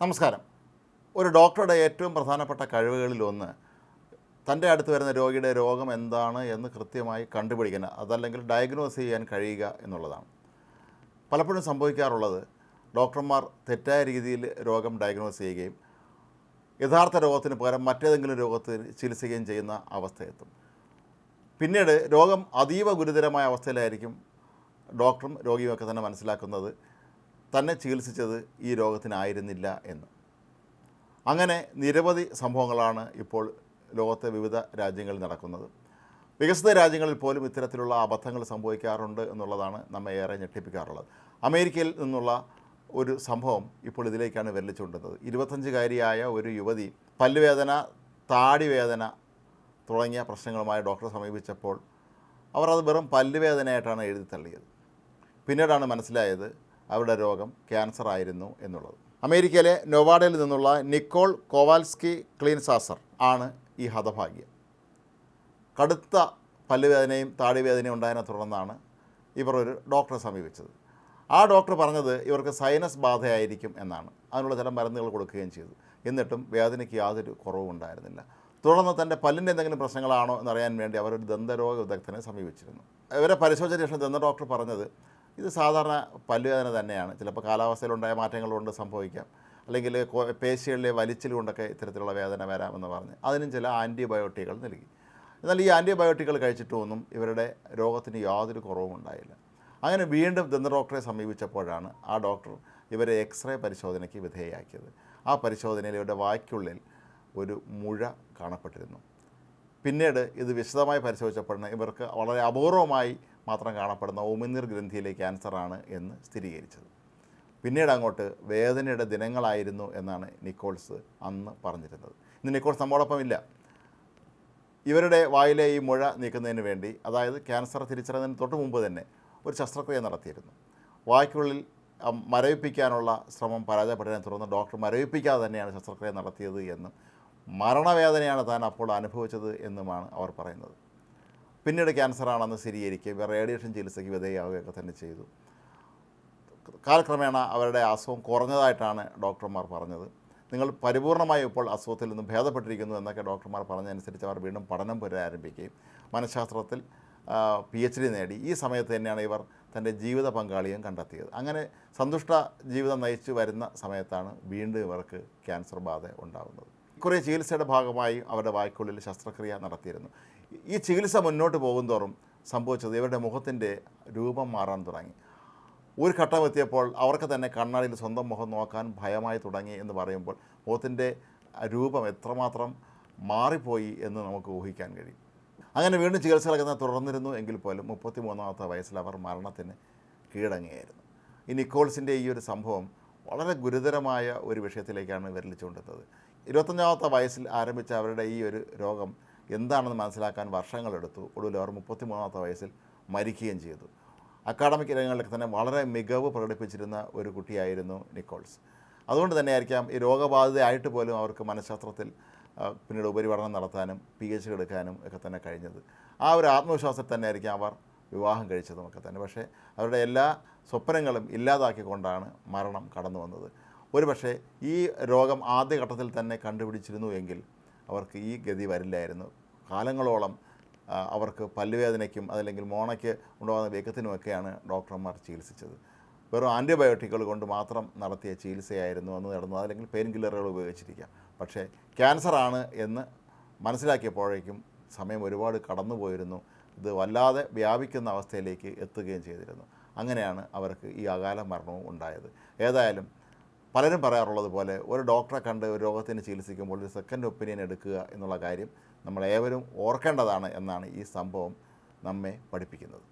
നമസ്കാരം. ഒരു ഡോക്ടറുടെ ഏറ്റവും പ്രധാനപ്പെട്ട കഴിവുകളിലൊന്ന് തന്റെ അടുത്ത് വരുന്ന രോഗിയുടെ രോഗം എന്താണ് എന്ന് കൃത്യമായി കണ്ടുപിടിക്കുക അതല്ലെങ്കിൽ ഡയഗ്നോസ് ചെയ്യാൻ കഴിയുക എന്നുള്ളതാണ്. പലപ്പോഴും സംഭവിക്കാറുള്ളത് ഡോക്ടർമാർ തെറ്റായ രീതിയിൽ രോഗം ഡയഗ്നോസ് ചെയ്യുകയും യഥാർത്ഥ രോഗത്തിന് പകരം മറ്റേതെങ്കിലും രോഗത്തിന് ചികിത്സിക്കുകയും ചെയ്യുന്ന അവസ്ഥയെത്തും. പിന്നീട് രോഗം അതീവ ഗുരുതരമായ അവസ്ഥയിലായിരിക്കും ഡോക്ടറും രോഗിയുമൊക്കെ തന്നെ മനസ്സിലാക്കുന്നത്. തന്നെ ചികിത്സിച്ചത് ഈ രോഗത്തിനായിരുന്നില്ല എന്ന്. അങ്ങനെ നിരവധി സംഭവങ്ങളാണ് ഇപ്പോൾ ലോകത്തെ വിവിധ രാജ്യങ്ങളിൽ നടക്കുന്നത്. വികസിത രാജ്യങ്ങളിൽ പോലും ഇത്തരത്തിലുള്ള അബദ്ധങ്ങൾ സംഭവിക്കാറുണ്ട് എന്നുള്ളതാണ് നമ്മെ ഏറെ ഞെട്ടിപ്പിക്കാറുള്ളത്. അമേരിക്കയിൽ നിന്നുള്ള ഒരു സംഭവം ഇപ്പോൾ ഇതിലേക്കാണ് വെല്ലിച്ചുകൊണ്ടുന്നത് ഇരുപത്തഞ്ചുകാരിയായ ഒരു യുവതി പല്ലുവേദന താടിവേദന തുടങ്ങിയ പ്രശ്നങ്ങളുമായി ഡോക്ടറെ സമീപിച്ചപ്പോൾ അവർ അത് വെറും പല്ലുവേദനയായിട്ടാണ് എഴുതി തള്ളിയത്. പിന്നീടാണ് മനസ്സിലായത് അവരുടെ രോഗം ക്യാൻസർ ആയിരുന്നു എന്നുള്ളത്. അമേരിക്കയിലെ നൊവാഡയിൽ നിന്നുള്ള നിക്കോൾ കോവാൽസ്കി ക്ലീൻസാസർ ആണ് ഈ ഹതഭാഗ്യം. കടുത്ത പല്ലുവേദനയും താടിവേദനയും ഉണ്ടായതിനെ തുടർന്നാണ് ഇവർ ഒരു ഡോക്ടറെ സമീപിച്ചത്. ആ ഡോക്ടർ പറഞ്ഞത് ഇവർക്ക് സൈനസ് ബാധയായിരിക്കും എന്നാണ്. അതിനുള്ള ചില മരുന്നുകൾ കൊടുക്കുകയും ചെയ്തു. എന്നിട്ടും വേദനയ്ക്ക് യാതൊരു കുറവും ഉണ്ടായിരുന്നില്ല. തുടർന്ന് തന്റെ പല്ലിന്റെ എന്തെങ്കിലും പ്രശ്നങ്ങളാണോ എന്നറിയാൻ വേണ്ടി അവരൊരു ദന്തരോഗ വിദഗ്ധനെ സമീപിച്ചിരുന്നു. ഇവരെ പരിശോധിച്ച ശേഷം ദന്ത ഡോക്ടർ പറഞ്ഞത് ഇത് സാധാരണ പല്ലുവേദന തന്നെയാണ്. ചിലപ്പോൾ കാലാവസ്ഥയിലുണ്ടായ മാറ്റങ്ങൾ കൊണ്ട് സംഭവിക്കാം. അല്ലെങ്കിൽ പേശികളിലെ വലിച്ചിൽ കൊണ്ടൊക്കെ ഇത്തരത്തിലുള്ള വേദന വരാമെന്ന് പറഞ്ഞ് അതിനും ചില ആന്റിബയോട്ടിക്കുകൾ നൽകി. എന്നാൽ ഈ ആന്റിബയോട്ടിക്കുകൾ കഴിച്ചിട്ടൊന്നും ഇവരുടെ രോഗത്തിന് യാതൊരു കുറവും ഉണ്ടായില്ല. അങ്ങനെ വീണ്ടും ദന്ത ഡോക്ടറെ സമീപിച്ചപ്പോഴാണ് ആ ഡോക്ടർ ഇവരെ എക്സ്റേ പരിശോധനയ്ക്ക് വിധേയയാക്കിയത്. ആ പരിശോധനയിൽ ഇവരുടെ വായ്ക്കുള്ളിൽ ഒരു മുഴ കാണപ്പെട്ടിരുന്നു. പിന്നീട് ഇത് വിശദമായി പരിശോധിച്ചപ്പോഴാണ് ഇവർക്ക് വളരെ അപൂർവമായി മാത്രം കാണപ്പെടുന്ന ഉമിനീർ ഗ്രന്ഥിയിലെ ക്യാൻസറാണ് എന്ന് സ്ഥിരീകരിച്ചത്. പിന്നീട് അങ്ങോട്ട് വേദനയുടെ ദിനങ്ങളായിരുന്നു എന്നാണ് നിക്കോൾസ് അന്ന് പറഞ്ഞിരുന്നത്. ഇന്ന് നിക്കോൾസ് നമ്മോടൊപ്പം ഇല്ല. ഇവരുടെ വായിലെ ഈ മുഴ നീക്കുന്നതിന് വേണ്ടി അതായത് ക്യാൻസർ തിരിച്ചറിയുന്നതിന് തൊട്ട് മുമ്പ് തന്നെ ഒരു ശസ്ത്രക്രിയ നടത്തിയിരുന്നു. വായ്ക്കുള്ളിൽ മരവിപ്പിക്കാനുള്ള ശ്രമം പരാജയപ്പെട്ടതിനെ തുടർന്ന് ഡോക്ടർ മരവിപ്പിക്കാതെ തന്നെയാണ് ശസ്ത്രക്രിയ നടത്തിയത് എന്നും മരണവേദനയാണ് താൻ അപ്പോൾ അനുഭവിച്ചത് എന്നുമാണ് അവർ പറയുന്നത്. പിന്നീട് സ്ഥിരീകരിക്കുകയും ഇവർ റേഡിയേഷൻ ചികിത്സയ്ക്ക് വിധേയമാവുകയൊക്കെ തന്നെ ചെയ്തു. കാലക്രമേണ അവരുടെ അസുഖം കുറഞ്ഞതായിട്ടാണ് ഡോക്ടർമാർ പറഞ്ഞത്. നിങ്ങൾ പരിപൂർണമായി ഇപ്പോൾ അസുഖത്തിൽ നിന്ന് ഭേദപ്പെട്ടിരിക്കുന്നു എന്നൊക്കെ ഡോക്ടർമാർ പറഞ്ഞതനുസരിച്ച് അവർ വീണ്ടും പഠനം പുനരാരംഭിക്കുകയും മനഃശാസ്ത്രത്തിൽ പി എച്ച് ഡി നേടി. ഈ സമയത്ത് തന്നെയാണ് ഇവർ തന്റെ ജീവിത പങ്കാളിയും കണ്ടെത്തിയത്. അങ്ങനെ സന്തുഷ്ട ജീവിതം നയിച്ചു വരുന്ന സമയത്താണ് വീണ്ടും ഇവർക്ക് ക്യാൻസർ ബാധ ഉണ്ടാകുന്നത് കുറേ ചികിത്സയുടെ ഭാഗമായി അവരുടെ വായ്ക്കുള്ളിൽ ശസ്ത്രക്രിയ നടത്തിയിരുന്നു. ഈ ചികിത്സ മുന്നോട്ട് പോകുന്തോറും സംഭവിച്ചത് ഇവരുടെ മുഖത്തിന്റെ രൂപം മാറാൻ തുടങ്ങി. ഒരു ഘട്ടം എത്തിയപ്പോൾ അവർക്ക് തന്നെ കണ്ണാടിയിൽ സ്വന്തം മുഖം നോക്കാൻ ഭയമായി തുടങ്ങി എന്ന് പറയുമ്പോൾ മുഖത്തിന്റെ രൂപം എത്രമാത്രം മാറിപ്പോയി എന്ന് നമുക്ക് ഊഹിക്കാൻ കഴിയും. അങ്ങനെ വീണ്ടും ചികിത്സകളൊക്കെ തുടർന്നിരുന്നു. എങ്കിൽ പോലും മുപ്പത്തി മൂന്നാമത്തെ വയസ്സിൽ അവർ മരണത്തിന് കീഴടങ്ങുകയായിരുന്നു. ഈ നിക്കോൾസിന്റെ ഈ ഒരു സംഭവം വളരെ ഗുരുതരമായ ഒരു വിഷയത്തിലേക്കാണ് വിരലിച്ചുകൊണ്ടിരുന്നത് ഇരുപത്തഞ്ചാമത്തെ വയസ്സിൽ ആരംഭിച്ച അവരുടെ ഈ ഒരു രോഗം എന്താണെന്ന് മനസ്സിലാക്കാൻ വർഷങ്ങളെടുത്തു ഒടുവിൽ അവർ മുപ്പത്തി മൂന്നാമത്തെ വയസ്സിൽ മരിക്കുകയും ചെയ്തു. അക്കാഡമിക് രംഗങ്ങളിലൊക്കെ തന്നെ വളരെ മികവ് പ്രകടിപ്പിച്ചിരുന്ന ഒരു കുട്ടിയായിരുന്നു നിക്കോൾസ്. അതുകൊണ്ട് തന്നെ ആയിരിക്കാം ഈ രോഗബാധിതയായിട്ട് പോലും അവർക്ക് മനഃശാസ്ത്രത്തിൽ പിന്നീട് ഉപരിപഠനം നടത്താനും പി എച്ച് ഡി എടുക്കാനും ഒക്കെ തന്നെ കഴിഞ്ഞത്. ആ ഒരു ആത്മവിശ്വാസത്തിൽ തന്നെ ആയിരിക്കാം അവർ വിവാഹം കഴിച്ചതും ഒക്കെ തന്നെ. പക്ഷേ അവരുടെ എല്ലാ സ്വപ്നങ്ങളും ഇല്ലാതാക്കിക്കൊണ്ടാണ് മരണം കടന്നു വന്നത്. ഒരുപക്ഷെ ഈ രോഗം ആദ്യഘട്ടത്തിൽ തന്നെ കണ്ടുപിടിച്ചിരുന്നു എങ്കിൽ അവർക്ക് ഈ ഗതി വരില്ലായിരുന്നു. കാലങ്ങളോളം അവർക്ക് പല്ലുവേദനയ്ക്കും അതല്ലെങ്കിൽ മോണയ്ക്ക് ഉണ്ടാകുന്ന വേഗത്തിനുമൊക്കെയാണ് ഡോക്ടർമാർ ചികിത്സിച്ചത്. വെറും ആന്റിബയോട്ടിക്കുകൾ കൊണ്ട് മാത്രം നടത്തിയ ചികിത്സയായിരുന്നു അന്ന് നടന്നത്. അല്ലെങ്കിൽ പെയിൻ കില്ലറുകൾ ഉപയോഗിച്ചിരിക്കാം പക്ഷേ ക്യാൻസറാണ് എന്ന് മനസ്സിലാക്കിയപ്പോഴേക്കും സമയം ഒരുപാട് കടന്നുപോയിരുന്നു. ഇത് വല്ലാതെ വ്യാപിക്കുന്ന അവസ്ഥയിലേക്ക് എത്തുകയും ചെയ്തിരുന്നു. അങ്ങനെയാണ് അവർക്ക് ഈ അകാല മരണവും ഉണ്ടായത്. ഏതായാലും പലരും പറയാറുള്ളത് പോലെ ഒരു ഡോക്ടറെ കണ്ട് ഒരു രോഗത്തിന് ചികിത്സിക്കുമ്പോൾ ഒരു സെക്കൻഡ് ഒപ്പീനിയൻ എടുക്കുക എന്നുള്ള കാര്യം നമ്മളേവരും ഓർക്കേണ്ടതാണ് എന്നാണ് ഈ സംഭവം നമ്മെ പഠിപ്പിക്കുന്നത്.